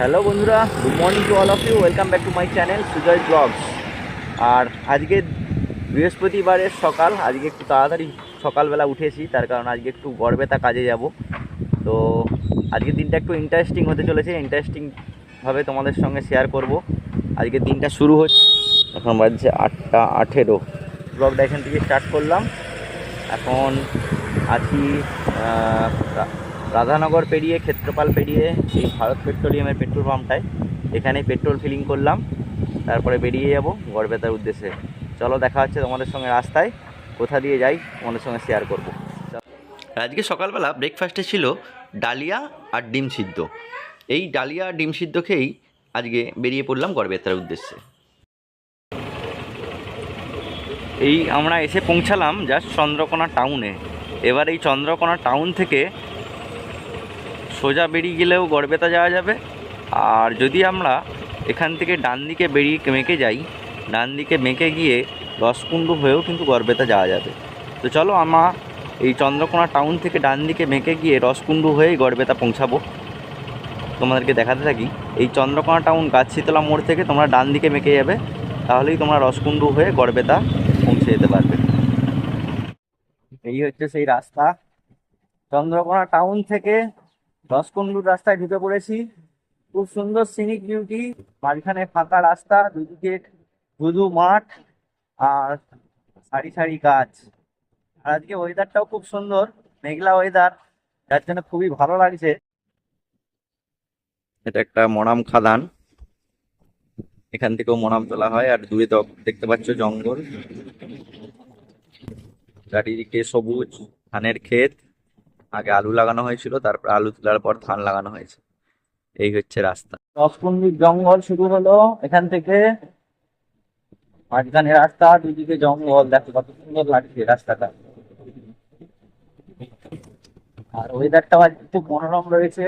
Hello বন্ধুরা, good morning to all of you, welcome back to my channel Sujoy blogs. আর আজকে বৃহস্পতিবারের সকাল, আজকে একটু তাড়াতাড়ি সকালবেলা উঠেছি, তার কারণ আজকে একটু গড়বেতা কাজে যাব। তো আজকের দিনটা একটু ইন্টারেস্টিং হতে চলেছে ইন্টারেস্টিংভাবে তোমাদের সঙ্গে শেয়ার করব। আজকের দিনটা শুরু হচ্ছে, এখন বাজছে আটটা আঠেরো। ব্লগটা এখান থেকে স্টার্ট করলাম। এখন আছি রাধানগর পেরিয়ে ক্ষেত্রপাল পেরিয়ে এই ভারত পেট্রোলিয়ামের পেট্রোল পাম্পটায়। এখানে পেট্রোল ফিলিং করলাম। তারপরে বেরিয়ে যাব গড়বেতার উদ্দেশ্যে। চলো দেখা হচ্ছে তোমাদের সঙ্গে রাস্তায়। কোথা দিয়ে যাই তোমাদের সঙ্গে শেয়ার করব। আজকে সকালবেলা ব্রেকফাস্টে ছিল ডালিয়া আর ডিম সিদ্ধ। এই ডালিয়া আর ডিম সিদ্ধ খেয়েই আজকে বেরিয়ে পড়লাম গড়বেতার উদ্দেশ্যে। এই আমরা এসে পৌঁছালাম জাস্ট চন্দ্রকোনা টাউনে এবার এই চন্দ্রকোনা টাউন থেকে সোজা বেরিয়ে গেলেও গড়বেতা যাওয়া যাবে। আর যদি আমরা এখান থেকে ডান দিকে বেরিয়ে মেকে যাই, ডান দিকে মেকে গিয়ে রসকুণ্ডু হয়েও কিন্তু গড়বেতা যাওয়া যাবে। তো চলো আমরা এই চন্দ্রকোনা টাউন থেকে ডান দিকে মেকে গিয়ে রসকুণ্ডু হয়েই গড়বেতা পৌঁছাবো। তোমাদেরকে দেখাতে থাকি, এই চন্দ্রকোনা টাউন গাছশীতলা মোড় থেকে তোমরা ডান দিকে মেকে যাবে, তাহলেই তোমরা রসকুণ্ডু হয়ে গড়বেতা পৌঁছে যেতে পারবে। এই হচ্ছে সেই রাস্তা। চন্দ্রকোনা টাউন থেকে রসকুণ্ডুর রাস্তায় ঢুকে পড়েছি। খুব সুন্দর সিনিক বিউটি মাঝখানে ফাঁকা রাস্তা, দুদিকে ধুধু মাঠ আর সারি সারি গাছ। আর আজকে ওয়েদারটাও খুব সুন্দর, মেঘলা ওয়েদার যার জন্য খুবই ভালো লাগছে। এটা একটা মনাম খাদান। এখান থেকেও মনাম তোলা হয়, আর দূরে তো দেখতে পাচ্ছ জঙ্গল। চারিদিকে সবুজ ধানের ক্ষেত। আগে আলু লাগানো হয়েছিল, তারপর আলু তোলার পর ধান লাগানো হয়েছে। এই হচ্ছে রাস্তা। দশকুন্ডির জঙ্গল শুরু হলো এখান থেকে। মাঝখানে রাস্তা, দুদিকে জঙ্গল। দেখো কত সুন্দর লাগছে রাস্তাটা। আর ওয়েদারটা খুব মনোরম রয়েছে।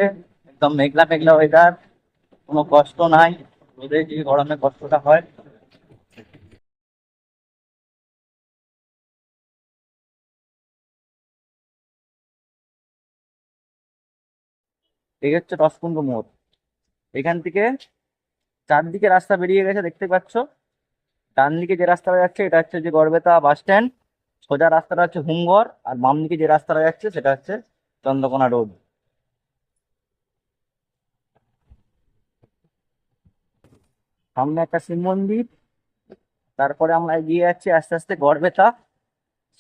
একদম মেঘলা মেঘলা ওয়েদার কোনো কষ্ট নাই। রোদে যে গরমে কষ্টটা হয়। এই হচ্ছে রসকুণ্ড মোড়। এখান থেকে চারদিকে রাস্তা বেরিয়ে গেছে, দেখতে পাচ্ছ? ডান দিকে যে রাস্তাটা যাচ্ছে, এটা হচ্ছে যে গড়বেতা বাস স্ট্যান্ড। সোজা রাস্তাটা হচ্ছে হুমঘর আর বাম দিকে যে রাস্তাটা যাচ্ছে, সেটা হচ্ছে চন্দ্রকোনা রোড। সামনে একটা শিব মন্দির, তারপরে আমরা এগিয়ে যাচ্ছি আস্তে আস্তে গড়বেতা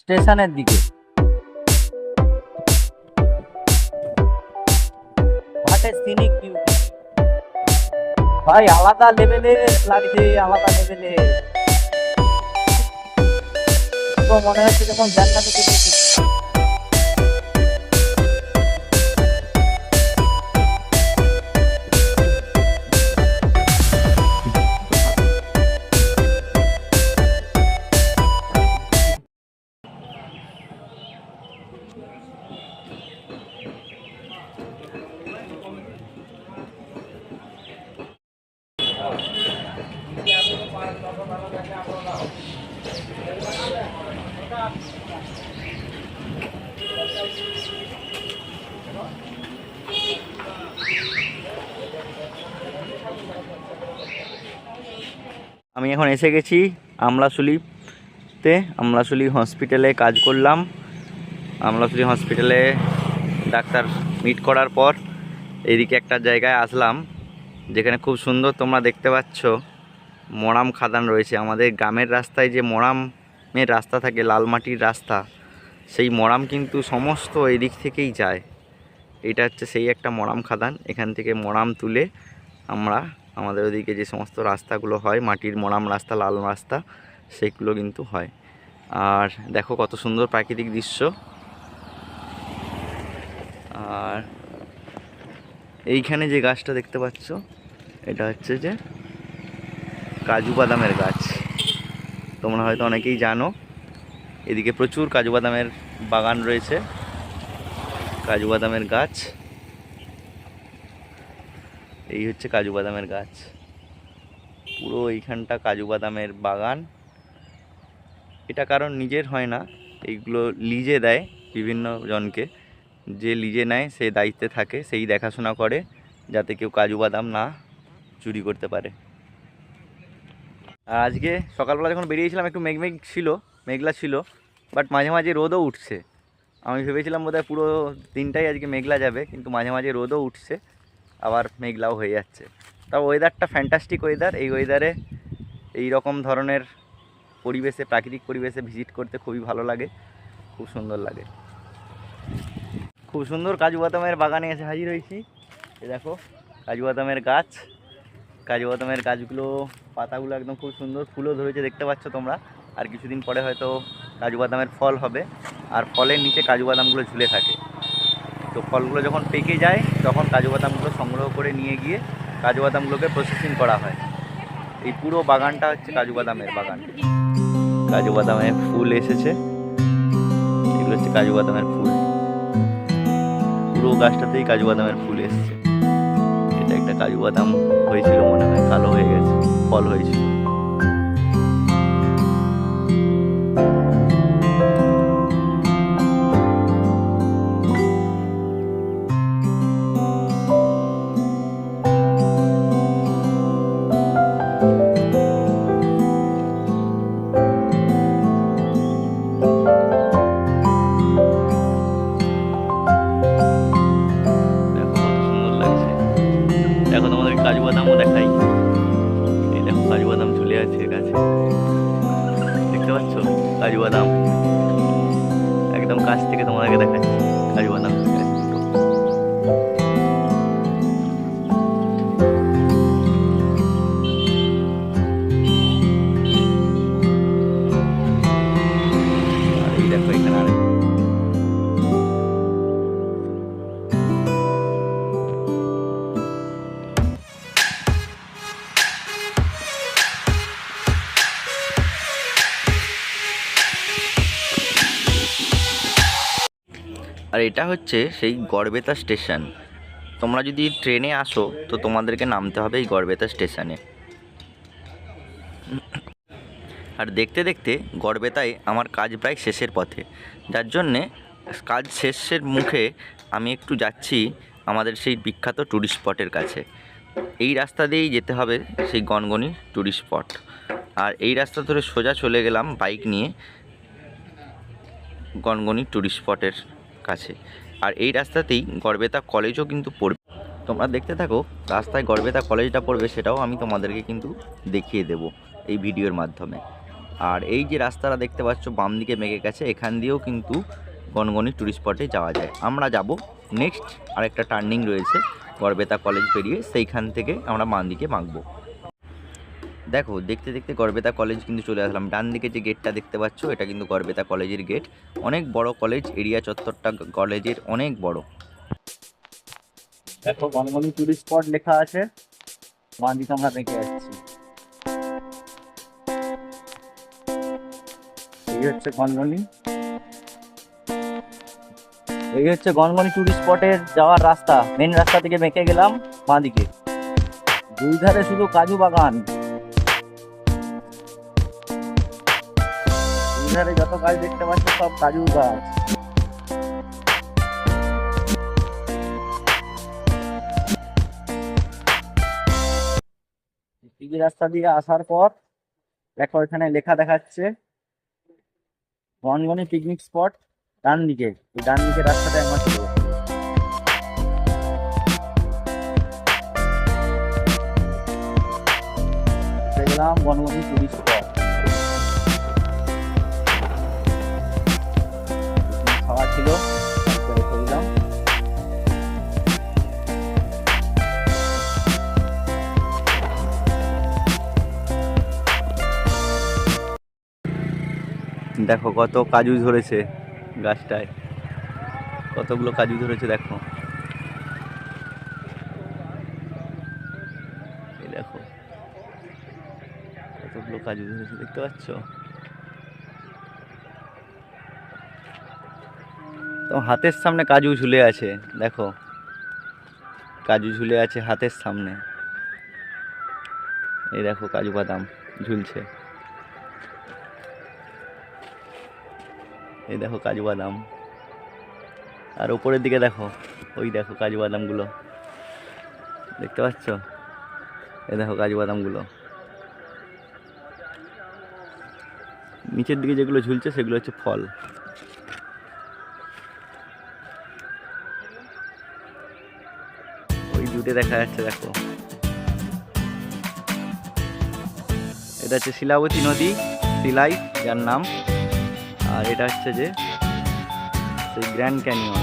স্টেশনের দিকে। মাঠে সিনিক বিউটি ভাই আলাদা লেভেলে লাগছে আলাদা লেভেলে মনে হচ্ছে যখন জান্নাতে চলে আমি এখন এসে গেছি আমলাশুলিতে আমলাশুলি হসপিটালে কাজ করলাম। আমলাশুলি হসপিটালে ডাক্তার মিট করার পর এদিকে একটা জায়গায় আসলাম, যেখানে খুব সুন্দর তোমরা দেখতে পাচ্ছ, মরাম খাদান রয়েছে। আমাদের গ্রামের রাস্তায় যে মরামের রাস্তা থাকে লাল মাটির রাস্তা, সেই মরাম কিন্তু সমস্ত এদিক থেকেই যায়। এটা হচ্ছে সেই একটা মরাম খাদান। এখান থেকে মরাম তুলে আমরা আমাদের ওদিকে যে সমস্ত রাস্তাগুলো হয়, মাটির মরাম রাস্তা, লাল রাস্তা, সেগুলো কিন্তু হয়। আর দেখো কত সুন্দর প্রাকৃতিক দৃশ্য। আর এইখানে যে গাছটা দেখতে পাচ্ছ, এটা হচ্ছে যে কাজু বাদামের গাছ। তোমরা হয়তো অনেকেই জানো, এদিকে প্রচুর কাজু বাদামের বাগান রয়েছে। কাজু বাদামের গাছ। এই হচ্ছে কাজু বাদামের গাছ। পুরো এইখানটা কাজু বাদামের বাগান। এটা কারণ নিজের হয় না, এইগুলো লিজে দেয় বিভিন্ন জনকে। যে লিজে নেয়, সে দায়িত্বে থাকে, সেই দেখাশোনা করে, যাতে কেউ কাজু বাদাম না চুরি করতে পারে। আর আজকে সকালবেলা যখন বেরিয়েছিলাম, একটু মেঘমেঘ ছিল, মেঘলা ছিল বাট মাঝে মাঝে রোদও উঠছে। আমি ভেবেছিলাম বোধহয় পুরো দিনটাই আজকে মেঘলা যাবে, কিন্তু মাঝে মাঝে রোদও উঠছে। আবার মেঘলাও হয়ে যাচ্ছে। তা ওয়েদারটা ফ্যান্টাস্টিক ওয়েদার এই ওয়েদারে এই রকম ধরনের পরিবেশে, প্রাকৃতিক পরিবেশে ভিজিট করতে খুবই ভালো লাগে। খুব সুন্দর লাগে। খুব সুন্দর কাজু বাদামের বাগানে এসে হাজির হয়েছি। এ দেখো, কাজু বাদামের গাছ। কাজু বাদামের গাছগুলো, পাতাগুলো একদম খুব সুন্দর ফুলও ধরেছে, দেখতে পাচ্ছ তোমরা। আর কিছুদিন পরে হয়তো কাজু বাদামের ফল হবে। আর ফলের নিচে কাজু বাদামগুলো ঝুলে থাকে। তো ফলগুলো যখন পেকে যায়, তখন কাজু বাদামগুলো সংগ্রহ করে নিয়ে গিয়ে কাজু বাদামগুলোকে প্রসেসিং করা হয়। এই পুরো বাগানটা হচ্ছে কাজু বাদামের বাগান। কাজু বাদামের ফুল এসেছে। এগুলো হচ্ছে কাজু বাদামের ফুল। পুরো গাছটাতেই কাজু বাদামের ফুল এসেছে। এটা একটা কাজু বাদাম হয়েছিল মনে হয়, কালো হয়ে গেছে, ফল হয়েছিল। কাজু বাদামও দেখাই। এই দেখো কাজু বাদাম ঝুলে আছে গাছে দেখতে পাচ্ছ? কাজু বাদাম একদম কাছ থেকে তোমাদেরকে দেখাচ্ছি। আর এটা হচ্ছে সেই গড়বেতা স্টেশন। তোমরা যদি ট্রেনে আসো, তো তোমাদেরকে নামতে হবে এই গড়বেতা স্টেশনে। আর দেখতে দেখতে গড়বেতায় আমার কাজ প্রায় শেষের পথে। যার জন্যে কাজ শেষের মুখে আমি একটু যাচ্ছি আমাদের সেই বিখ্যাত ট্যুরিস্ট স্পটের কাছে। এই রাস্তা দিয়েই যেতে হবে সেই গনগনি ট্যুরিস্ট স্পট আর এই রাস্তা ধরে সোজা চলে গেলাম বাইক নিয়ে গনগনি ট্যুরিস্ট স্পটের কাছে। আর এই রাস্তাতেই গড়বেতা কলেজও কিন্তু পড়বে। তোমরা দেখতে থাকো, রাস্তায় গড়বেতা কলেজটা পড়বে সেটাও আমি তোমাদেরকে কিন্তু দেখিয়ে দেব এই ভিডিওর মাধ্যমে। আর এই যে রাস্তাটা দেখতে পাচ্ছ, বাম দিকে মেঘে গেছে এখান দিয়েও কিন্তু গনগনি ট্যুরিস্ট স্পটে যাওয়া যায়। আমরা যাব নেক্সট আরেকটা টার্নিং রয়েছে, গড়বেতা কলেজ পেরিয়ে সেইখান থেকে আমরা বাম দিকে মাখবো। দেখো, দেখতে দেখতে গড়বেতা কলেজ কিন্তু চলে আসলাম। ডান দিকে যে গেটটা দেখতে পাচ্ছ, এটা কিন্তু গড়বেতা কলেজের গেট অনেক বড় কলেজ এরিয়া চত্বরটা কলেজের অনেক বড়। দেখো গনগনি টুরিস্ট স্পট লেখা আছে। বাঁ আমরা দেখে যাচ্ছি এই হচ্ছে গনগনি এই হচ্ছে গনগনি টুরিস্ট স্পটের যাওয়ার রাস্তা। মেন রাস্তা থেকে বেঁকে গেলাম বাঁ দিকে দুই ধারে শুধু কাজু বাগান। ধারে যত গাছ দেখতে পাচ্ছ, সব কাজু গাছ। রাস্তা দিয়ে আসার পর, দেখো এখানে লেখা দেখাচ্ছে গনগনি পিকনিক স্পট ডান দিকে। ডান দিকে রাস্তাটা আমার ছিল গনগনি টুরিস্ট স্পট দেখো কত কাজু ধরেছে গাছটায়। কতগুলো কাজু ধরেছে দেখো। এই দেখো। কতগুলো কাজু ধরেছে, দেখতে পাচ্ছ? তো হাতের সামনে কাজু ঝুলে আছে, দেখো। কাজু ঝুলে আছে হাতের সামনে। এই দেখো কাজু বাদাম ঝুলছে। এই দেখো কাজু বাদাম আর উপরের দিকে দেখো, ওই দেখো কাজু বাদামগুলো দেখতে পাচ্ছ? এ দেখো কাজু বাদামগুলো নিচের দিকে যেগুলো ঝুলছে, সেগুলো হচ্ছে ফল। ওই জুটে দেখা যাচ্ছে, দেখো। এটা হচ্ছে শিলাবতী নদী, শিলাই, যার নাম আর এটা হচ্ছে যে সেই গ্র্যান্ড ক্যানিয়ন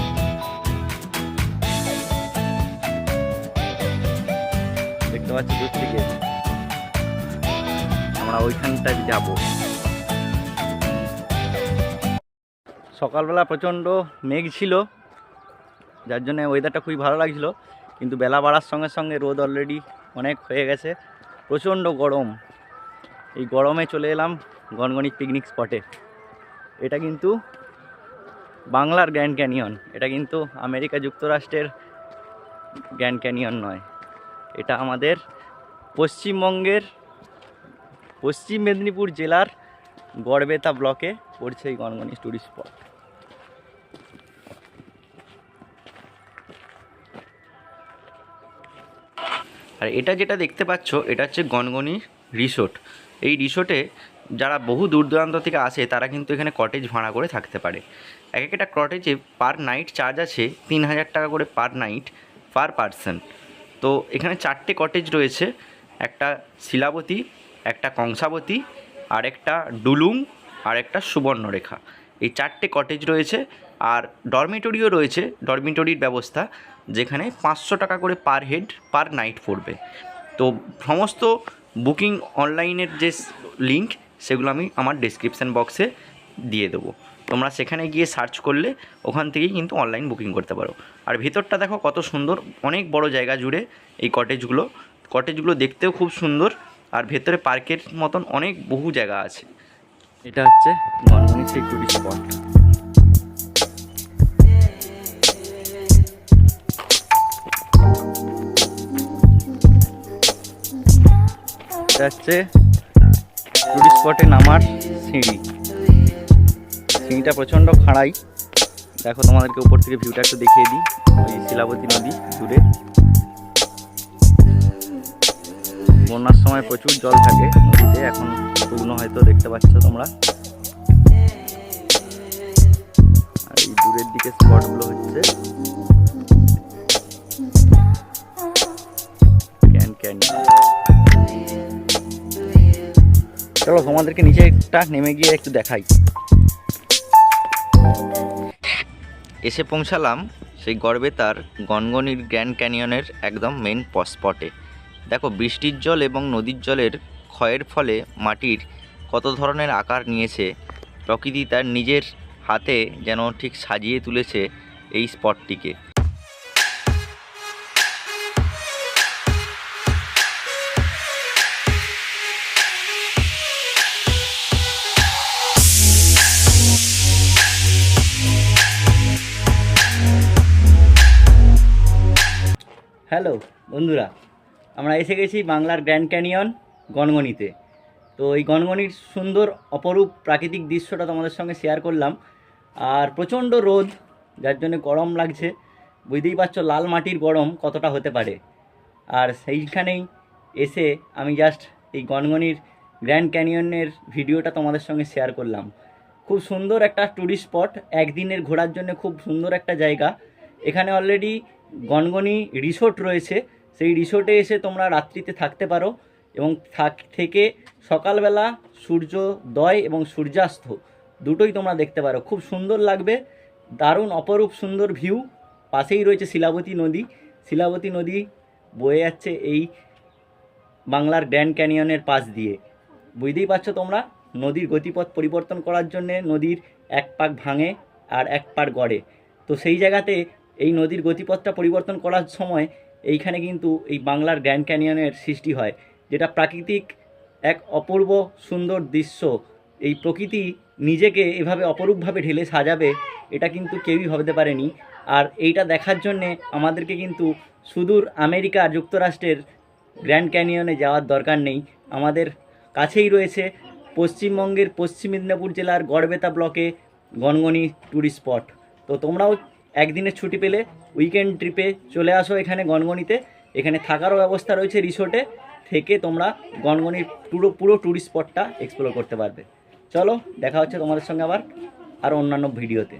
দেখতে পাচ্ছি দূর থেকে আমরা ওইখানটায় যাব। সকালবেলা প্রচণ্ড মেঘ ছিল, যার জন্য ওয়েদারটা খুবই ভালো লাগছিল, কিন্তু বেলা বাড়ার সঙ্গে সঙ্গে রোদ অলরেডি অনেক হয়ে গেছে। প্রচণ্ড গরম। এই গরমে চলে এলাম গনগনি পিকনিক স্পটে এটা কিন্তু বাংলার গ্র্যান্ড ক্যানিয়ন। এটা কিন্তু আমেরিকা যুক্তরাষ্ট্রের গ্র্যান্ড ক্যানিয়ন নয়। এটা আমাদের পশ্চিমবঙ্গের পশ্চিম মেদিনীপুর জেলার গড়বেতা ব্লকে পড়ছে এই গনগনি টুরিস্ট স্পট আর এটা যেটা দেখতে পাচ্ছ, এটা হচ্ছে গনগনি রিসোর্ট এই রিসোর্টে যারা বহু দূর দূরান্ত থেকে আসে, তারা কিন্তু এখানে কটেজ ভাড়া করে থাকতে পারে। এক একটা কটেজে পার নাইট চার্জ আছে তিন হাজার টাকা করে পার নাইট পার পারসন তো এখানে চারটে কটেজ রয়েছে, একটা শিলাবতী, একটা কংসাবতী, আর একটা ডুলুং, আর একটা সুবর্ণরেখা। এই চারটে কটেজ রয়েছে, আর ডরমিটরিও রয়েছে ডরমিটরির ব্যবস্থা, যেখানে পাঁচশো টাকা করে পার হেড পার নাইট পড়বে। তো সমস্ত বুকিং অনলাইনের যে লিঙ্ক সেগুলো আমি আমার ডিসক্রিপশান বক্সে দিয়ে দেবো। তোমরা সেখানে গিয়ে সার্চ করলে ওখান থেকেই কিন্তু অনলাইন বুকিং করতে পারো। আর ভিতরটা দেখো কত সুন্দর, অনেক বড় জায়গা জুড়ে এই কটেজগুলো কটেজগুলো দেখতেও খুব সুন্দর, আর ভেতরে পার্কের মতন অনেক বহু জায়গা আছে। এটা হচ্ছে গনগনি সেই স্পট এটা হচ্ছে টুরিস্ট স্পটে নামার সিঁড়ি। সিঁড়িটা প্রচণ্ড খাড়াই। দেখো তোমাদেরকে উপর থেকে ভিউটা একটু দেখিয়ে দিই। ওই শিলাবতী নদী দূরে। বন্যার সময় প্রচুর জল থাকে নদীতে, এখন শুকনো হয়তো দেখতে পাচ্ছ তোমরা। আর এই দূরের দিকে স্পটগুলো হচ্ছে। ক্যান ক্যান চলো তোমাদেরকে নিচে একটা নেমে গিয়ে একটু দেখাই। এসে পৌঁছালাম সেই গড়বেতার গনগনির গ্র্যান্ড ক্যানিয়নের একদম মেন স্পটে দেখো, বৃষ্টির জল এবং নদীর জলের ক্ষয়ের ফলে মাটির কত ধরনের আকার নিয়েছে, প্রকৃতি তার নিজের হাতে যেন ঠিক সাজিয়ে তুলেছে এই স্পটটিকে হ্যালো, বন্ধুরা, আমরা এসে গেছি বাংলার গ্র্যান্ড ক্যানিয়ন গনগনিতে। তো এই গনগনির সুন্দর অপরূপ প্রাকৃতিক দৃশ্যটা তোমাদের সঙ্গে শেয়ার করলাম। আর প্রচণ্ড রোদ, যার জন্য গরম লাগছে। বুঝতেই পারছ, লাল মাটির গরম কতটা হতে পারে। আর সেইখানেই এসে আমি জাস্ট এই গনগনির গ্র্যান্ড ক্যানিয়নের ভিডিওটা তোমাদের সঙ্গে শেয়ার করলাম। খুব সুন্দর একটা ট্যুরিস্ট স্পট একদিনের ঘোরার জন্য খুব সুন্দর একটা জায়গা। এখানে অলরেডি গনগনি রিসোর্ট রয়েছে, সেই রিসোর্টে এসে তোমরা রাত্রিতে থাকতে পারো এবং থাক, থেকে সকালবেলা সূর্যোদয় এবং সূর্যাস্ত দুটোই তোমরা দেখতে পারো। খুব সুন্দর লাগবে, দারুণ, অপরূপ, সুন্দর ভিউ। পাশেই রয়েছে শিলাবতী নদী। শিলাবতী নদী বয়ে যাচ্ছে এই বাংলার গ্র্যান্ড ক্যানিয়নের পাশ দিয়ে। বুঝতেই পারছ তোমরা? নদীর গতিপথ পরিবর্তন করার জন্যে নদীর এক পাক ভাঙে আর এক পাক গড়ে। তো সেই জায়গাতে এই নদীর গতিপথটা পরিবর্তন করার সময় এইখানে কিন্তু এই বাংলার গ্র্যান্ড ক্যানিয়নের সৃষ্টি হয়, যেটা প্রাকৃতিক এক অপূর্ব সুন্দর দৃশ্য। এই প্রকৃতি নিজেকে এভাবে অপরূপভাবে ঢেলে সাজাবে, এটা কিন্তু কেউই ভাবতে পারেনি। আর এইটা দেখার জন্যে আমাদেরকে কিন্তু সুদূর আমেরিকা যুক্তরাষ্ট্রের গ্র্যান্ড ক্যানিয়নে যাওয়ার দরকার নেই। আমাদের কাছেই রয়েছে পশ্চিমবঙ্গের পশ্চিম মেদিনীপুর জেলার গড়বেতা ব্লকে গনগনি ট্যুরিস্ট স্পট। তো তোমরাও একদিনের ছুটি পেলে উইকেন্ড ট্রিপে চলে আসো এখানে গনগনিতে। এখানে থাকারও ব্যবস্থা রয়েছে রিসোর্টে থেকে তোমরা গনগনির পুরো পুরো ট্যুরিস্ট স্পটটা এক্সপ্লোর করতে পারবে। চলো, দেখা হচ্ছে তোমাদের সঙ্গে আবার আর অন্যান্য ভিডিওতে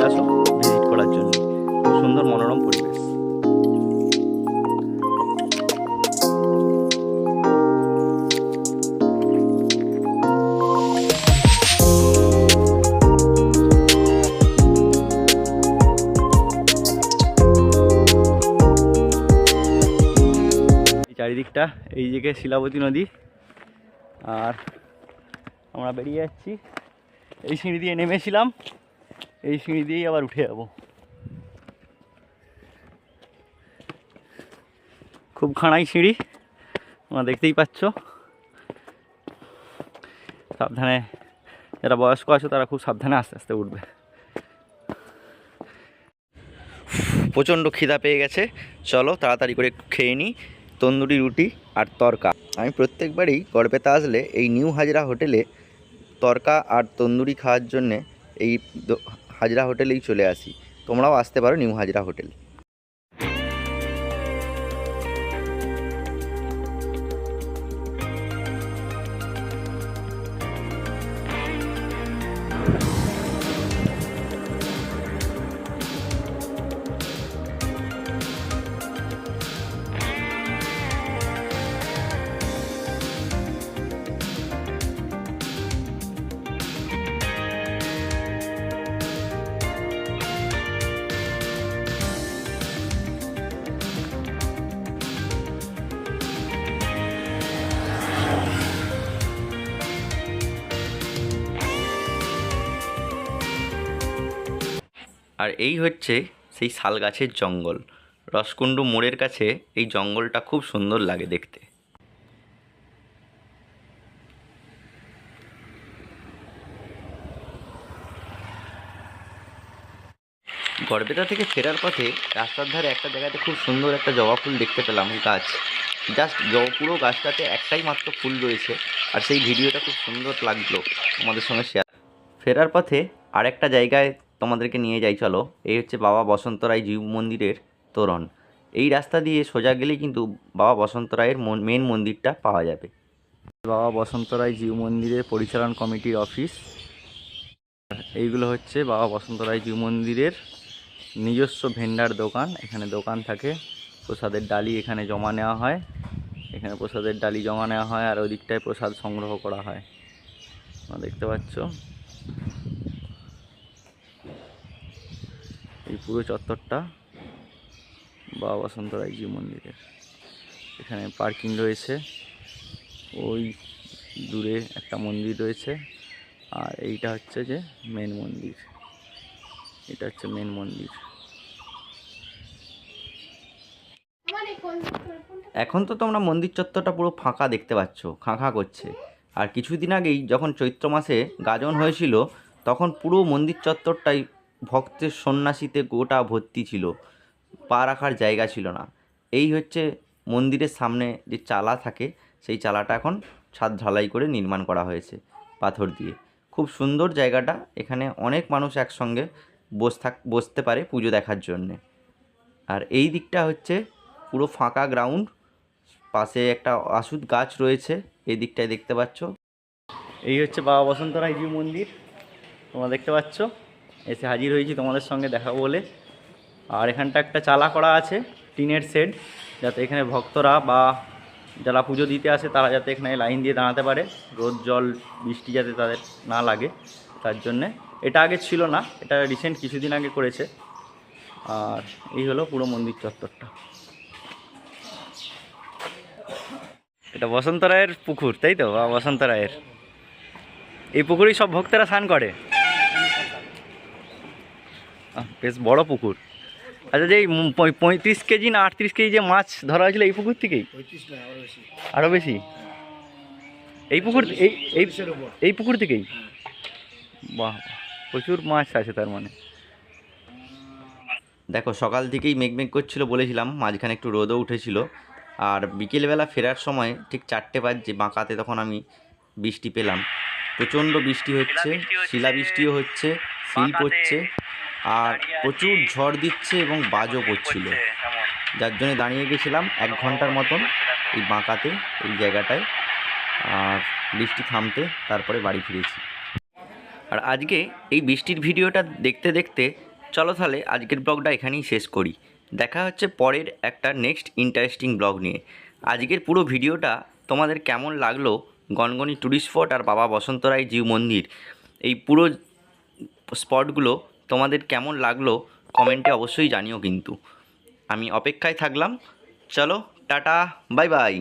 চলে আসো ভিজিট করার জন্য। খুব সুন্দর মনোরম পরিবেশ। চারিদিকটা, এই দিকে শিলাবতী নদী। আর আমরা বেরিয়ে যাচ্ছি। এই সিঁড়ি দিয়ে নেমেছিলাম। এই সিঁড়ি দিয়েই আবার উঠে যাব। খুব খাড়াই সিঁড়ি, তোমরা দেখতেই পাচ্ছ। সাবধানে, যারা বয়স্ক আছে, তারা খুব সাবধানে আস্তে আস্তে উঠবে। প্রচণ্ড খিদা পেয়ে গেছে। চলো, তাড়াতাড়ি করে খেয়ে নিই তন্দুরি রুটি আর তরকা। আমি প্রত্যেকবারই গড়বেতা আসলে এই নিউ হাজরা হোটেলে তরকা আর তন্দুরি খাওয়ার জন্যে এই হাজরা হোটেলেই চলে আসি। তোমরাও আসতে পারো নিউ হাজরা হোটেল। আর এই হচ্ছে সেই শাল গাছের জঙ্গল। রসকুণ্ডু মোড়ের কাছে এই জঙ্গলটা খুব সুন্দর লাগে দেখতে। গড়বেতা থেকে ফেরার পথে রাস্তার ধারে একটা জায়গাতে খুব সুন্দর একটা জবা ফুল দেখতে পেলাম, গাছ। জাস্ট পুরো গাছটাতে একটাই মাত্র ফুল রয়েছে আর সেই ভিডিওটা খুব সুন্দর লাগল আমাদের সঙ্গে শেয়ার ফেরার পথে আরেকটা জায়গায় তোমাদেরকে নিয়ে যাই, চলো। এই হচ্ছে বাবা বসন্ত রায় জীব মন্দিরের তোরণ। এই রাস্তা দিয়ে সোজা গেলেই কিন্তু বাবা বসন্ত রায়ের মেন মন্দিরটা পাওয়া যাবে। বাবা বসন্ত রায় জীব মন্দিরের পরিচালন কমিটির অফিস। এইগুলো হচ্ছে বাবা বসন্ত রায় জীব মন্দিরের নিজস্ব ভেন্ডার দোকান। এখানে দোকান থাকে, প্রসাদের ডালি এখানে জমা নেওয়া হয়। এখানে প্রসাদের ডালি জমা নেওয়া হয় আর ওই দিকটায় প্রসাদ সংগ্রহ করা হয়। দেখতে পাচ্ছ। এই পুরো চত্বরটা বাবা বসন্ত রায়জি মন্দিরের। এখানে পার্কিং রয়েছে। ওই দূরে একটা মন্দির রয়েছে আর এইটা হচ্ছে যে মেন মন্দির। এটা হচ্ছে মেন মন্দির। এখন তো তোমরা মন্দির চত্বরটা পুরো ফাঁকা দেখতে পাচ্ছ খাঁ খাঁ করছে। আর কিছুদিন আগেই যখন চৈত্র মাসে গাজন হয়েছিল, তখন পুরো মন্দির চত্বরটাই ভক্তের সন্ন্যাসীতে গোটা ভর্তি ছিল, পা রাখার জায়গা ছিল না। এই হচ্ছে মন্দিরের সামনে যে চালা থাকে, সেই চালাটা এখন ছাদ ঢালাই করে নির্মাণ করা হয়েছে পাথর দিয়ে। খুব সুন্দর জায়গাটা, এখানে অনেক মানুষ একসঙ্গে বস থাক, বসতে পারে পুজো দেখার জন্যে। আর এই দিকটা হচ্ছে পুরো ফাঁকা গ্রাউন্ড পাশে একটা আশুদ গাছ রয়েছে, এই দিকটায় দেখতে পাচ্ছ। এই হচ্ছে বাবা বসন্ত রায়জি মন্দির, তোমরা দেখতে পাচ্ছ। এসে হাজির হয়েছি তোমাদের সঙ্গে দেখা বলে। আর এখানটা একটা চালা করা আছে, টিনের শেড যাতে এখানে ভক্তরা বা যারা পুজো দিতে আসে তারা যাতে এখানে লাইন দিয়ে দাঁড়াতে পারে। রোদ, জল, বৃষ্টি যাতে তাদের না লাগে, তার জন্যে। এটা আগে ছিল না, এটা রিসেন্ট কিছুদিন আগে করেছে। আর এই হলো পুরো মন্দির চত্বরটা। এটা বসন্ত রায়ের পুকুর, তাই তো? বা বসন্ত রায়ের। এই পুকুরেই সব ভক্তরা স্নান করে। বেশ বড় পুকুর। আচ্ছা যে পঁয়ত্রিশ কেজি না আটত্রিশ কেজি যে মাছ ধরা হয়েছিল এই পুকুর থেকেই? আরও বেশি। আরও বেশি? এই পুকুর এই এই এই পুকুর থেকেই? বাহ প্রচুর মাছ আছে তার মানে। দেখো সকাল থেকেই মেঘমেঘ করছিল বলেছিলাম মাঝখানে একটু রোদও উঠেছিল। আর বিকেলবেলা ফেরার সময় ঠিক চারটে বাজছে বাঁকাতে তখন আমি বৃষ্টি পেলাম। প্রচণ্ড বৃষ্টি হচ্ছে শিলা বৃষ্টিও হচ্ছে শিল পড়ছে। আর প্রচুর ঝড় দিচ্ছে এবং বাজও পড়ছিল যার জন্য দাঁড়িয়ে গেছিলাম এক ঘণ্টার মতন এই বাঁকাতে এই জায়গাটায় আর বৃষ্টি থামতে তারপরে বাড়ি ফিরেছি। আর আজকে এই বৃষ্টির ভিডিওটা দেখতে দেখতে চলো তাহলে আজকের ব্লগটা এখানেই শেষ করি। দেখা হচ্ছে পরের একটা নেক্সট ইন্টারেস্টিং ব্লগ নিয়ে। আজকের পুরো ভিডিওটা তোমাদের কেমন লাগল? গনগনি ট্যুরিস্ট স্পট আর বাবা বসন্ত রায় জিউ মন্দির এই পুরো স্পটগুলো তোমাদের কেমন লাগল কমেন্টে অবশ্যই জানিও কিন্তু। আমি অপেক্ষায় থাকলাম। চলো টাটা বাই বাই।